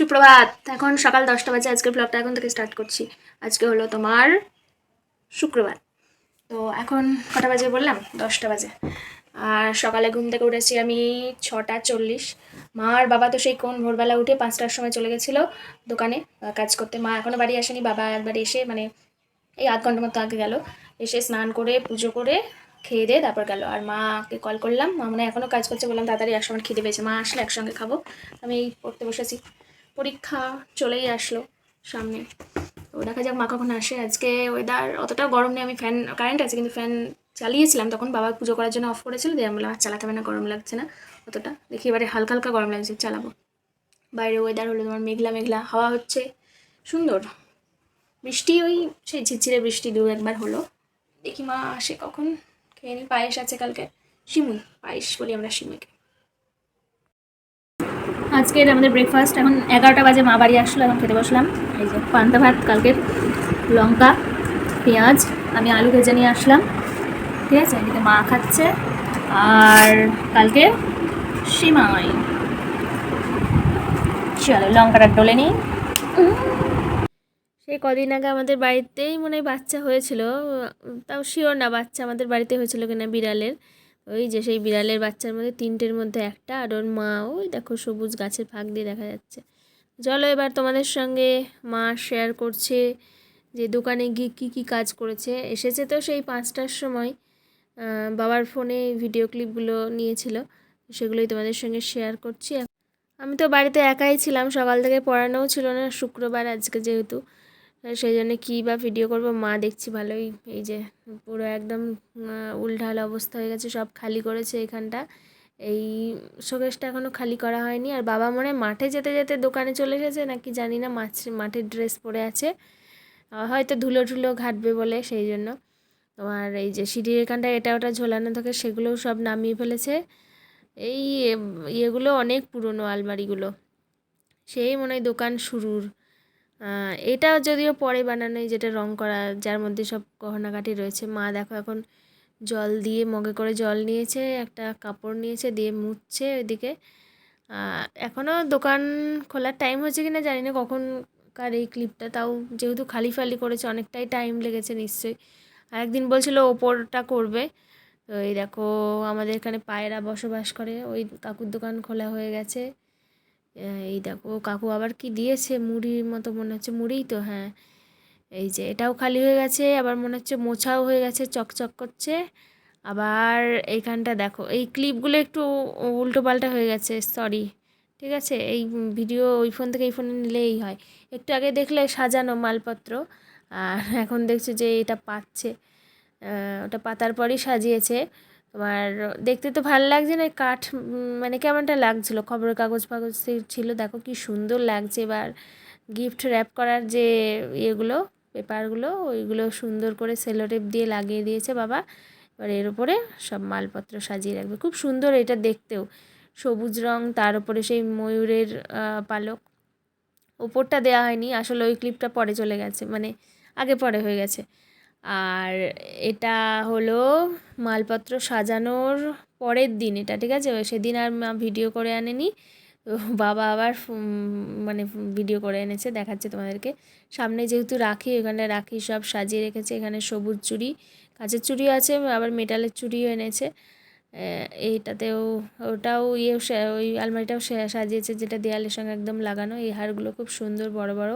সুপ্রভাত, এখন সকাল দশটা বাজে, আজকের ব্লগটা এখন থেকে স্টার্ট করছি। আজকে হলো তোমার শুক্রবার। তো এখন কটা বাজে বললাম? দশটা বাজে। আর সকালে ঘুম থেকে উঠেছি আমি ছটা চল্লিশ। মা আর বাবা তো সেই কোন ভোরবেলা উঠে পাঁচটার সময় চলে গেছিল দোকানে কাজ করতে। মা এখনও বাড়ি আসেনি, বাবা একবার এসে মানে এই আধ ঘণ্টা মতো আগে গেল। এসে স্নান করে, পুজো করে, খেয়ে দিয়ে তারপর গেল। আর মাকে কল করলাম মা মানে এখনও কাজ করছে, বললাম, তাড়াতাড়ি এক সময় খিদে পেয়েছে, মা আসলে একসঙ্গে খাব। আমি এই পড়তে বসেছি। পরীক্ষা চলেই আসলো সামনে। তো দেখা যাক মা কখন আসে। আজকে ওয়েদার অতটা গরম নেই। আমি ফ্যান কারেন্ট আছে, কিন্তু ফ্যান চালিয়েছিলাম। তখন বাবা পুজো করার জন্য অফ করেছিল। দিয়ে আমি বললাম চালাতে হবে না, গরম লাগছে না। অতটা। দেখি এবারে হালকা হালকা গরম লাগছে, চালাবো। বাইরে ওয়েদার হলো তোমার মেঘলা মেঘলা, হাওয়া হচ্ছে। সুন্দর। বৃষ্টি ওই সেই ঝিরঝিরে বৃষ্টি দু একবার হলো। দেখি মা আসে কখন। খেয়ে নি, পায়েস আছে কালকে। শিমুই, পায়েস বলি আমরা শিমুইকে। আজকে এটা আমাদের ব্রেকফাস্ট এখন এগারোটা বাজে, মা বাড়ি আসলো, এখন খেতে বসলাম। এই যে পান্তা ভাত, কালকের লঙ্কা, পেঁয়াজ, আমি আলু ভেজে নিয়ে আসলাম। ঠিক আছে, এদিকে মা খাচ্ছে, আর কালকে সিমাই। চলো, লঙ্কাটা ডলে নিই। সেই কদিন আগে আমাদের বাড়িতেই মনে হয় বাচ্চা হয়েছিল, তাও শিওর না বাচ্চা আমাদের বাড়িতে হয়েছিল কিনা বিড়ালের। ওই যে সেই বিড়ালের বাচ্চার মধ্যে তিনটের মধ্যে একটা আর ওর মা ওই দেখো সবুজ গাছের ফাঁক দিয়ে দেখা যাচ্ছে। চলো এবার তোমাদের সঙ্গে মা শেয়ার করছে যে দোকানে গিয়ে কী কী কাজ করেছে। এসেছে তো সেই পাঁচটার সময় বাবার ফোনে ভিডিও ক্লিপগুলো নিয়েছিল, সেগুলোই তোমাদের সঙ্গে শেয়ার করছি। আমি তো বাড়িতে একাই ছিলাম, সকাল থেকে পড়ানোও ছিল না, শুক্রবার আজকে যেহেতু। সেই জন্য কী বা ভিডিও করব? মা দেখছি ভালোই। এই যে পুরো একদম উলঢাল অবস্থা হয়ে গেছে, সব খালি করেছে এখানটা। এই শোকেসটা এখনও খালি করা হয়নি। আর বাবা মনে মাঠে যেতে যেতে দোকানে চলে এসেছে নাকি জানি না, মাছ, মাঠের ড্রেস পরে আছে। হয়তো ধুলো ধুলো ঘাটবে বলে সেই জন্য। তোমার এই যে সিঁড়ির এখানটা এটা ওটা ঝোলানো থাকে, সেগুলোও সব নামিয়ে ফেলেছে। এই ইয়েগুলো অনেক পুরনো আলমারিগুলো। সেই মনে হয় দোকান শুরুর। এটা যদিও পরে বানানো যেটা রং করা, যার মধ্যে সব গহনাগাটি রয়েছে। মা দেখো এখন জল দিয়ে মগে করে জল নিয়েছে, একটা কাপড় নিয়েছে, দিয়ে মুছছে ওইদিকে। এখনও দোকান খোলার টাইম হয়েছে কিনা জানি না, কখনকার এই ক্লিপটা তাও যেহেতু খালি ফালি করেছে, অনেকটাই টাইম লেগেছে নিশ্চয়ই। আর একদিন বলছিল ওপরটা করবে। তো এই দেখো, আমাদের এখানে পায়রা বসবাস করে, ওই কাকুর দোকান খোলা হয়ে গেছে। এই দেখো কাকু আবার কি দিয়েছে? মুড়ির মতো মনে হচ্ছে, মুড়িই তো হ্যাঁ। এই যে, এটাও খালি হয়ে গেছে, আবার মনে হচ্ছে মোছাও হয়ে গেছে, চকচক করছে। আবার এইখানটা দেখো, এই ক্লিপগুলো একটু উল্টো পাল্টা হয়ে গেছে সরি ঠিক আছে? এই ভিডিও ওই ফোন থেকে এই ফোনে নিলেই হয়। একটু আগে দেখলে সাজানো মালপত্র, আর এখন দেখছ যে এটা পাচ্ছে ওটা পাতার পরই সাজিয়েছে। তোমার দেখতে তো ভালো লাগছে না, কাঠ মানে কেমনটা লাগছিল, খবরের কাগজ ফাগজ ছিল, দেখো কি সুন্দর লাগছে এবার গিফট র্যাপ করার যে ইয়েগুলো, পেপারগুলো, ওইগুলো সুন্দর করে সেলোটেপ দিয়ে লাগিয়ে দিয়েছে বাবা, এবার এর উপরে সব মালপত্র সাজিয়ে রাখবে, খুব সুন্দর এটা দেখতেও, সবুজ রং, তার উপরে সেই ময়ূরের পালক, ওপরটা দেওয়া হয়নি, আসলে ওই ক্লিপটা পরে চলে গেছে মানে আগে পরে হয়ে গেছে আর এটা হলো মালপত্র সাজানোর পরের দিন এটা, ঠিক আছে? সেদিন আর মা ভিডিও করে আনেনি। তো বাবা আবার মানে ভিডিও করে এনেছে, দেখাচ্ছে তোমাদেরকে। সামনে যেহেতু রাখি, এখানে রাখি সব সাজিয়ে রেখেছে, এখানে সবুজ চুড়ি, কাঁচের চুড়িও আছে, আবার মেটালের চুড়িও এনেছে। এইটাতেও, ওটাও ইয়ে ওই আলমারিটাও সাজিয়েছে, যেটা দেয়ালের সঙ্গে একদম লাগানো। এই হারগুলো খুব সুন্দর, বড় বড়।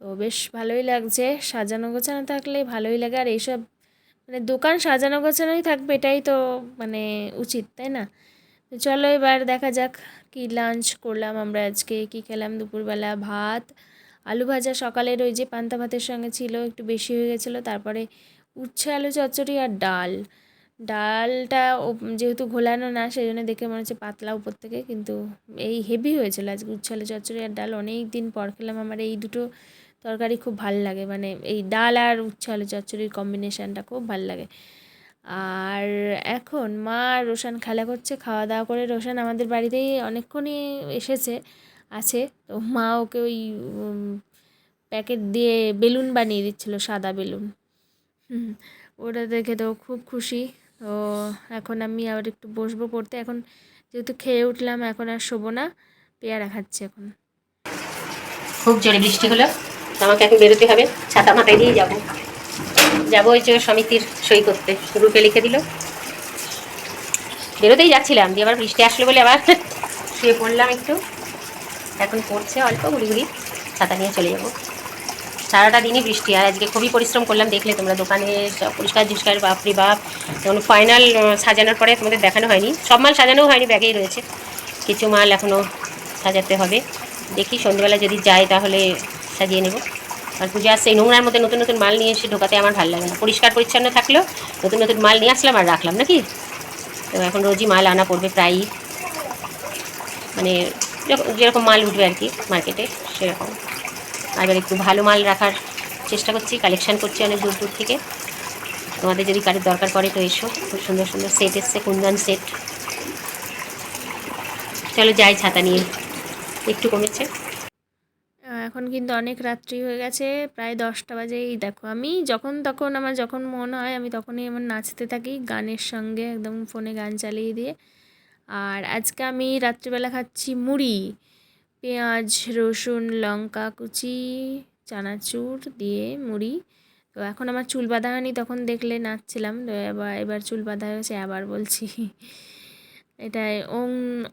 তো বেশ ভালোই লাগছে। সাজানো গোছানো থাকলে ভালোই লাগে। আর এইসব মানে দোকান সাজানো গোছানোই থাকবে, এটাই তো মানে উচিত, তাই না? তো চলো এবার দেখা যাক কি লাঞ্চ করলাম আমরা আজকে, কি খেলাম দুপুরবেলা? ভাত, আলু ভাজা। সকালের ওই যে পান্তা ভাতের সঙ্গে ছিল, একটু বেশি হয়ে গেছিল। তারপরে উচ্ছে, আলু, চচ্চড়ি আর ডাল। ডালটা যেহেতু ঘোলানো না সেই জন্য দেখে মনে হচ্ছে পাতলা উপর থেকে, কিন্তু এই হেভি হয়েছিল আজকে উচ্ছে, আলু, চচ্চড়ি আর ডাল। অনেক দিন পর খেলাম। আমার এই দুটো তরকারি খুব ভালো লাগে মানে এই ডাল আর উচ্ছে আলু চচ্চড়ির কম্বিনেশানটা খুব ভালো লাগে। আর এখন মা রোশান খেলা করছে খাওয়া দাওয়া করে রোশান আমাদের বাড়িতেই অনেকক্ষণই এসেছে, আছে। তো মা ওকে ওই প্যাকেট দিয়ে বেলুন বানিয়ে দিচ্ছিল, সাদা বেলুন। ওটা দেখে তো খুব খুশি। তো এখন আমি আবার একটু বসবো পড়তে। এখন যেহেতু খেয়ে উঠলাম, এখন আর শোবো না, পেয়ারা খাচ্ছি এখন। খুব জোরে বৃষ্টি হলো? আমাকে এখন বেরোতে হবে, ছাতা মাথায় দিয়ে যাব। যাব ওই যে সমিতির সই করতে গ্রুপে লিখে দিল। বেরোতেই যাচ্ছিলাম, দিয়ে আবার বৃষ্টি আসলো বলে আবার শুয়ে পড়লাম একটু। এখন পড়ছে অল্প গুড়ি গুড়ি ছাতা নিয়ে চলে যাব। সারাটা দিনই বৃষ্টি, আর আজকে খুবই পরিশ্রম করলাম, দেখলে তোমরা দোকানে সব পরিষ্কার ঝুষ্কার, বাপরি বাপ, যেমন ফাইনাল সাজানোর পরে তোমাদের দেখানো হয়নি। সব মাল সাজানোও হয়নি, ব্যাগেই রয়েছে। কিছু মাল এখনও সাজাতে হবে। দেখি সন্ধ্যেবেলা যদি যাই তাহলে সাজিয়ে নেব। আর পুজো আসছে এই নোংরার মধ্যে নতুন নতুন মাল নিয়ে এসে ঢোকাতে আমার ভালো লাগে না। পরিষ্কার পরিচ্ছন্ন থাকলেও নতুন নতুন মাল নিয়ে আসলাম আর রাখলাম নাকি? তো এখন রোজই মাল আনা পড়বে প্রায়ই। মানে যেরকম- মাল উঠবে আর কি মার্কেটে সেরকম। এবার একটু ভালো মাল রাখার চেষ্টা করছি কালেকশান করছি অনেক দূর দূর থেকে। তোমাদের যদি কারোর দরকার পড়ে তো এসো। খুব সুন্দর সুন্দর সেট এসছে, কুন্দন সেট চলো যাই ছাতা নিয়ে। একটু কমেছে। এখন কিন্তু অনেক রাত্রি হয়ে গেছে, প্রায় দশটা বাজে এই দেখো, আমি যখন তখন আমার যখন মন হয়, আমি তখনই আমার নাচতে থাকি গানের সঙ্গে, একদম ফোনে গান চালিয়ে দিয়ে। আর আজকে আমি রাত্রিবেলা খাচ্ছি মুড়ি, পেঁয়াজ, রসুন, লঙ্কা কুচি, চানাচুর দিয়ে মুড়ি। তো এখন আমার চুল বাঁধা হয়নি, তখন দেখলে নাচছিলাম। তো এবার এবার চুল বাঁধা হয়েছে, আবার বলছি। এটাই, ওম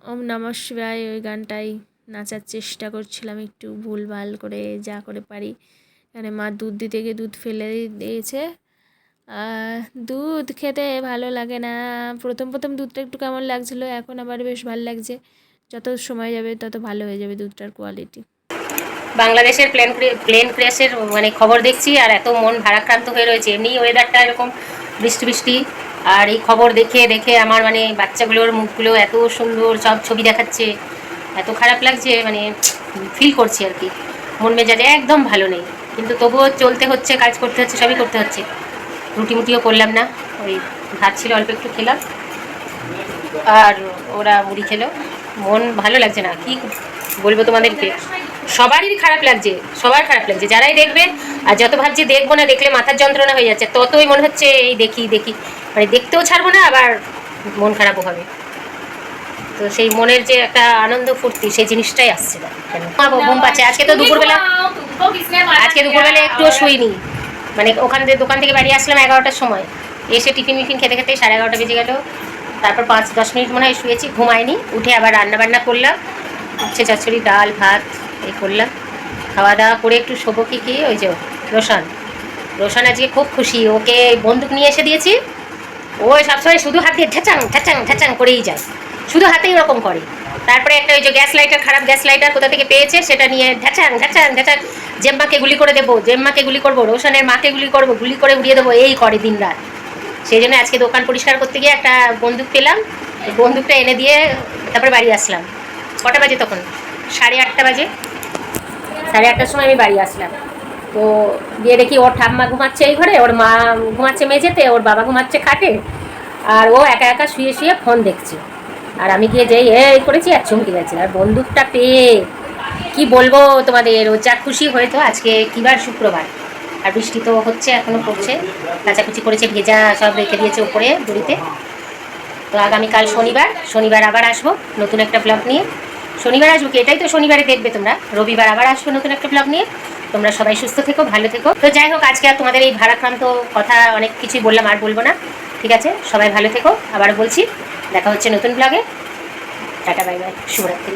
ওম নমঃ শিবায় ওই গানটাই। নাচার চেষ্টা করছিলাম একটু ভুলভাল করে যা করে পারি। মানে মা দুধ দিতে গিয়ে দুধ ফেলে দিয়েছে। দুধ খেতে ভালো লাগে না। প্রথম প্রথম দুধটা একটু কেমন লাগছিল, এখন আবার বেশ ভালো লাগছে। যত সময় যাবে, তত ভালো হয়ে যাবে দুধটার কোয়ালিটি বাংলাদেশের প্লেন প্লেন ক্র্যাশের মানে খবর দেখছি আর এত মন ভারাক্রান্ত হয়ে রয়েছে। এমনি ওয়েদারটা এরকম বৃষ্টি বৃষ্টি। আর এই খবর দেখে দেখে আমার মানে বাচ্চাগুলোর মুখগুলো এত সুন্দর, সব ছবি দেখাচ্ছে। এত খারাপ লাগছে মানে ফিল করছি আর কি। মন মেজাজে একদম ভালো নেই। কিন্তু তবুও চলতে হচ্ছে, কাজ করতে হচ্ছে, সবই করতে হচ্ছে। রুটি মুটিও করলাম না, ওই ভাত ছিল, অল্প একটু খেলাম। আর ওরা মুড়ি খেলো। মন ভালো লাগছে না, কি বলব তোমাদেরকে? সবারই খারাপ লাগছে, সবার খারাপ লাগছে। যারাই দেখবে, আর যত ভাবছি দেখব না, দেখলে মাথার যন্ত্রণা হয়ে যাচ্ছে। ততই মনে হচ্ছে, এই দেখি দেখি। মানে দেখতেও ছাড়বো না, আবার মন খারাপও হবে। তো সেই মনের যে একটা আনন্দ ফুর্তি সেই জিনিসটাই আসছে না। কেন আমার ঘুম পাচ্ছে। আজকে তো দুপুরবেলা আজকে দুপুরবেলা একটুও শুইনি। মানে ওখান থেকে দোকান থেকে বাড়ি আসলাম এগারোটার সময়। এসে টিফিন মিফিন খেতে খেতে সাড়ে এগারোটা বেজে গেল। তারপর পাঁচ দশ মিনিট মনে হয় শুয়েছি ঘুমাইনি। উঠে আবার রান্না বান্না করলাম। উচ্ছে চচ্চড়ি ডাল ভাত এই করলাম। খাওয়া দাওয়া করে একটু শোবো কি কি ওই যে রোশন। রোশন আজকে খুব খুশি। ওকে বন্দুক নিয়ে এসে দিয়েছি। ও সবসময় শুধু হাত দিয়ে ঠেচাং ঠেচাং ঠেচাং করেই যায়। শুধু হাতেই ওরকম করে। তারপরে একটা ওই যে গ্যাস লাইটার খারাপ গ্যাস লাইটার কোথা থেকে পেয়েছে সেটা নিয়ে ঢ্যাচাং ঢ্যাচাং ঢ্যাচাং জেম্মাকে গুলি করে দেবো, জেম্মাকে গুলি করব, রোশনের মাকে গুলি করব, গুলি করে উড়িয়ে দেবো, এই করে দিন রাত। সেই জন্য আজকে দোকান পরিষ্কার করতে গিয়ে একটা বন্দুক পেলাম, বন্দুকটা এনে দিয়ে তারপরে বাড়ি আসলাম। কটা বাজে তখন? সাড়ে আটটা বাজে। সাড়ে আটটার সময় আমি বাড়ি আসলাম। তো গিয়ে দেখি ওর ঠাম্মা ঘুমাচ্ছে এই ঘরে, ওর মা ঘুমাচ্ছে মেঝেতে, ওর বাবা ঘুমাচ্ছে খাটে, আর ও একা একা শুয়ে শুয়ে ফোন দেখছে। আর আমি গিয়ে যেই, এই, করেছি? আর চমকে গেছে। আর বন্দুকটা পেয়ে কি বলব তোমাদের? ও যা খুশি হয়তো আজকে কিবার শুক্রবার। আর বৃষ্টি তো হচ্ছে, এখনও পড়ছে। কাচাকুচি করেছে, ভেজা সব রেখে দিয়েছে উপরে দড়িতে। তো আগামীকাল শনিবার। শনিবার আবার আসব নতুন একটা ব্লগ নিয়ে। শনিবার আসব কি? এটাই তো শনিবারে দেখবে তোমরা। রবিবার আবার আসব নতুন একটা ব্লগ নিয়ে। তোমরা সবাই সুস্থ থেকো, ভালো থেকো। তো যাই হোক, আজকে আর তোমাদের এই ভারাক্রান্ত কথা অনেক কিছুই বললাম, আর বলব না। ঠিক আছে? সবাই ভালো থেকো। আবার বলছি, দেখা হচ্ছে নতুন ব্লগে টাটা বাই বাই শুভরাত্রি।